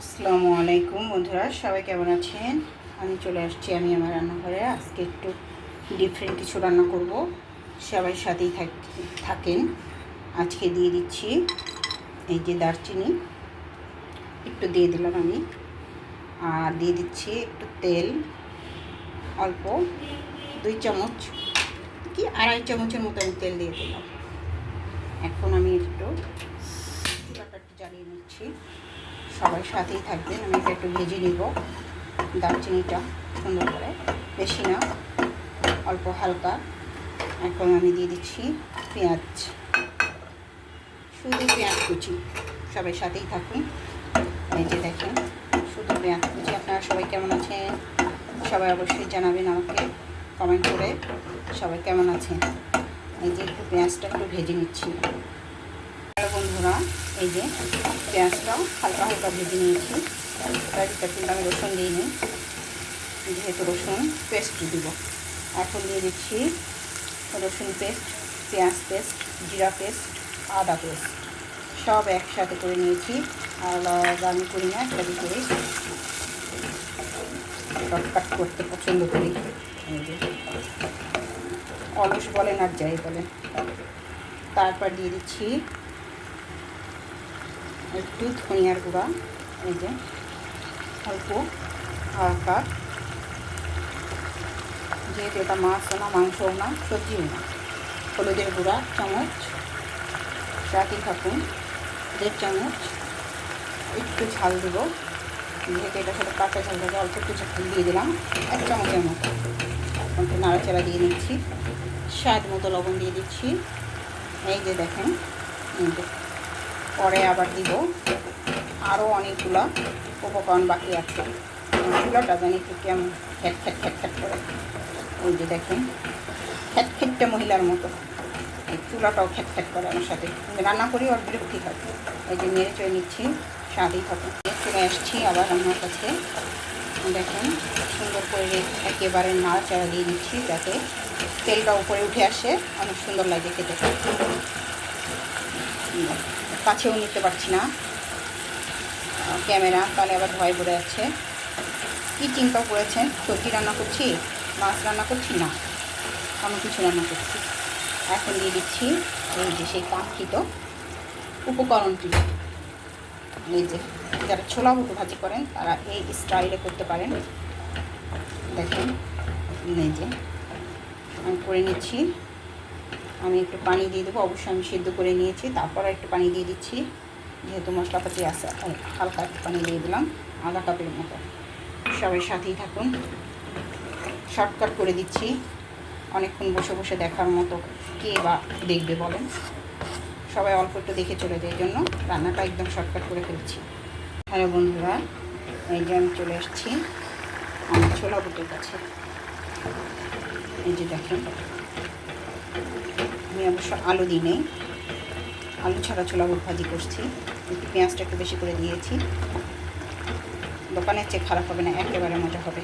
আসসালামু আলাইকুম বন্ধুরা, সবাই কেমন আছেন? আমি চলে আসছি, আমি আমার রান্নাঘরে। আজকে একটু ডিফারেন্ট কিছু রান্না করব। সবাই সাথেই থাক- থাকেন। আজকে দিয়ে দিচ্ছি এই যে দারচিনি। একটু দিয়ে দিলাম আমি। আর দিয়ে দিচ্ছি একটু তেল, অল্প দুই চামচ, কি আড়াই চামচের মতো আমি তেল দিয়ে দিলাম। এখন আমি একটু চুলাটা জ্বালিয়ে নিচ্ছি। সবাই সাথেই থাকবেন। আমি এটা একটু ভেজে নিব। দারচিনিটা সুন্দর করে। বেশি না, অল্প হালকা। এখন আমি দিয়ে দিচ্ছি পেঁয়াজ। শুধু পেঁয়াজ কুচি। সবাই সাথেই থাকুন। যে দেখেন, শুধু পেঁয়াজ কুচি। আপনারা সবাই কেমন আছেন? সবাই অবশ্যই জানাবেন আমাকে কমেন্ট করে। সবাই কেমন আছেন? এই যে একটু পেঁয়াজটা একটু ভেজে নিচ্ছি। বন্ধুরা, এই যে পেঁয়াজটাও হালকা হালকা ভেজে নিয়েছি। বাড়িটা কিন্তু আমি রসুন দিই নি যেহেতু রসুন পেস্ট দিব। এখন দিয়ে দিচ্ছি রসুন পেস্ট পেঁয়াজ পেস্ট জিরা পেস্ট আদা পেস্ট সব একসাথে করে নিয়েছি আলাদা আমি করি না একসাথে করে। শর্টকাট করতে পছন্দ করি। অলস বলেন আর যাই বলেন তারপর দিয়ে দিচ্ছি একটু ধনিয়ার গুঁড়া, এই যে, অল্প হালকা যেহেতু এটা মাছও না, মাংসও না, সবজিও না। হলুদের গুঁড়া, চামচ সাথেই থাকুন দেড় চামচ, একটু ঝাল দেব। যেহেতু এটার সাথে কাঁচা ঝাল দেবে অল্প একটু ঝাল দিয়ে দিলাম, এক চামচের মতো। একটু নাড়াচাড়া দিয়ে নিচ্ছি। স্বাদ মতো লবণ দিয়ে দিচ্ছি। এই যে দেখেন, এই পরে আবার দিব। আরও অনেকগুলো উপকরণ বাকি আছে। চুলাটা জানি একটু কেমন খ্যাট খ্যাট খ্যাট খ্যাট করে। ওই যে দেখেন, খ্যাট খ্যাটটা মহিলার মতো। এই চুলাটাও খ্যাট খ্যাট করে আমার সাথে। রান্না করি, ওর বিরক্তি হয়। এই যে নেড়ে চড়ে নিচ্ছি, স্বাদেই থাকে। চলে আসছি আবার রান্নার কাছে। দেখেন, সুন্দর করে একেবারে নাড়াচাড়া দিয়ে দিচ্ছি যাতে তেলটা উপরে উঠে আসে। অনেক সুন্দর লাগে খেতে। কাছেও নিতে পারছি না। ক্যামেরা তাহলে আবার ভয় পড়ে যাচ্ছে কী চিন্তা করেছেন? সবজি রান্না করছি? মাছ রান্না করছি? না। কোনো কিছু রান্না করছি। এখন দিয়ে দিচ্ছি এই যে সেই কাঙ্ক্ষিত উপকরণটি। এই যে যারা ছোলা বুটো ভাজি করেন, তারা এই স্টাইলে করতে পারেন। দেখেন, এই যে আমি করে নিচ্ছি। আমি একটু পানি দিয়ে দেবো। অবশ্যই আমি সিদ্ধ করে নিয়েছি। তারপর একটু পানি দিয়ে দিচ্ছি। যেহেতু মশলাপাতি আছে হালকা একটু পানি দিয়ে দিলাম, আধা কাপের মতো। সবাই সাথেই থাকুন। শর্টকাট করে দিচ্ছি। অনেকক্ষণ বসে বসে দেখার মতো কে বা দেখবে বলেন। সবাই অল্প একটু দেখে চলে যায় জন্য রান্নাটা একদম শর্টকাট করে ফেলছি। হ্যালো বন্ধুরা, এই যে আমি চলে এসেছি আমার ছোলা বুটের কাছে। এই যে দেখেন। আমি অবশ্য আলু দিই নেই। আলু ছাড়া ছোলা ভাজি করছি। একটু পেঁয়াজটা একটু বেশি করে দিয়েছি। দোকানের চেয়ে খারাপ হবে না, একেবারে মজা হবে।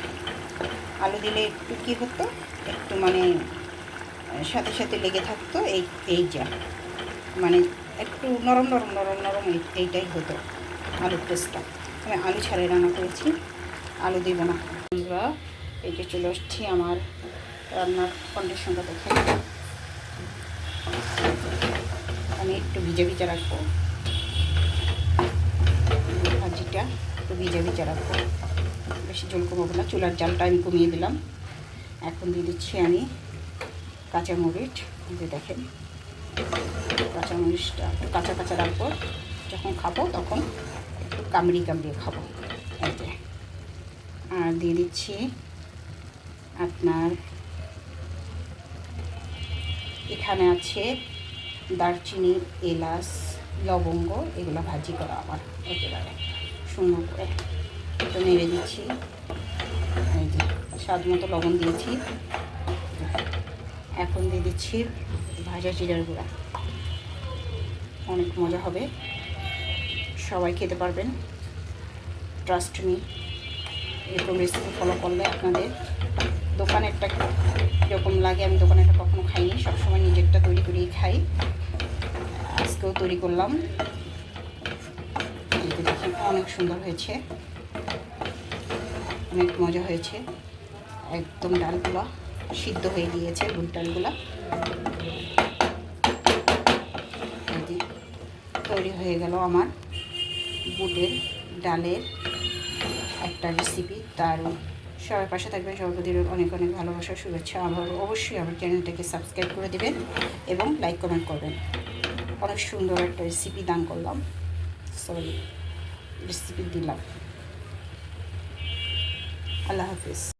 আলু দিলে একটু কী হতো? একটু মানে সাথে সাথে লেগে থাকতো, এই এই যা। মানে একটু নরম নরম নরম নরম, এই- এইটাই হতো আলুর টেস্টটা। আমি আলু ছাড়াই রান্না করেছি। আলু দিব না। আমরা এই যে চলে আসছি আমার রান্নার কন্ডিশনটা দেখে। আমি একটু ভিজে ভিজে রাখব। ভাজিটা একটু ভিজে ভিজে রাখব। বেশি জল কমাবো না, চুলার জালটা আমি কমিয়ে দিলাম। এখন দিয়ে দিচ্ছি আমি কাঁচামরিচ। এই যে দেখেন, কাঁচামরিচটা একটু কাঁচা কাঁচা রাখব। যখন খাব তখন একটু কামড়ি কামড়িয়ে খাব। আর দিয়ে দিচ্ছি আপনার এখানে আছে দারচিনি, এলাচ, লবঙ্গ, এগুলো ভাজি করা আমার একেবারে সুন্দর করে একটু নেড়ে দিচ্ছি। স্বাদ মতো লবণ দিয়েছি। এখন দিয়ে দিচ্ছি ভাজা জিরার গুঁড়া। অনেক মজা হবে। সবাই খেতে পারবেন। ট্রাস্ট মি এরকম রেসিপি ফলো করলে আপনাদের দোকানেরটা কীরকম লাগে, আমি দোকানেরটা কখনো খাইনি, সবসময় নিজেরটা তৈরি করেই খাই। আজকেও তৈরি করলাম। অনেক সুন্দর হয়েছে। অনেক মজা হয়েছে। একদম ডালগুলো সিদ্ধ হয়ে গিয়েছে বুট ডালগুলো তৈরি হয়ে গেল আমার বুটের, ডালের একটা রেসিপি তার সবার পাশে থাকবেন সবার অনেক অনেক ভালোবাসা, শুভেচ্ছা। আবার অবশ্যই আমার চ্যানেলটাকে সাবস্ক্রাইব করে দেবেন এবং লাইক, কমেন্ট করবেন। অনেক সুন্দর একটা রেসিপি দান করলাম। সরি রেসিপি দিলাম। আল্লাহ হাফিজ।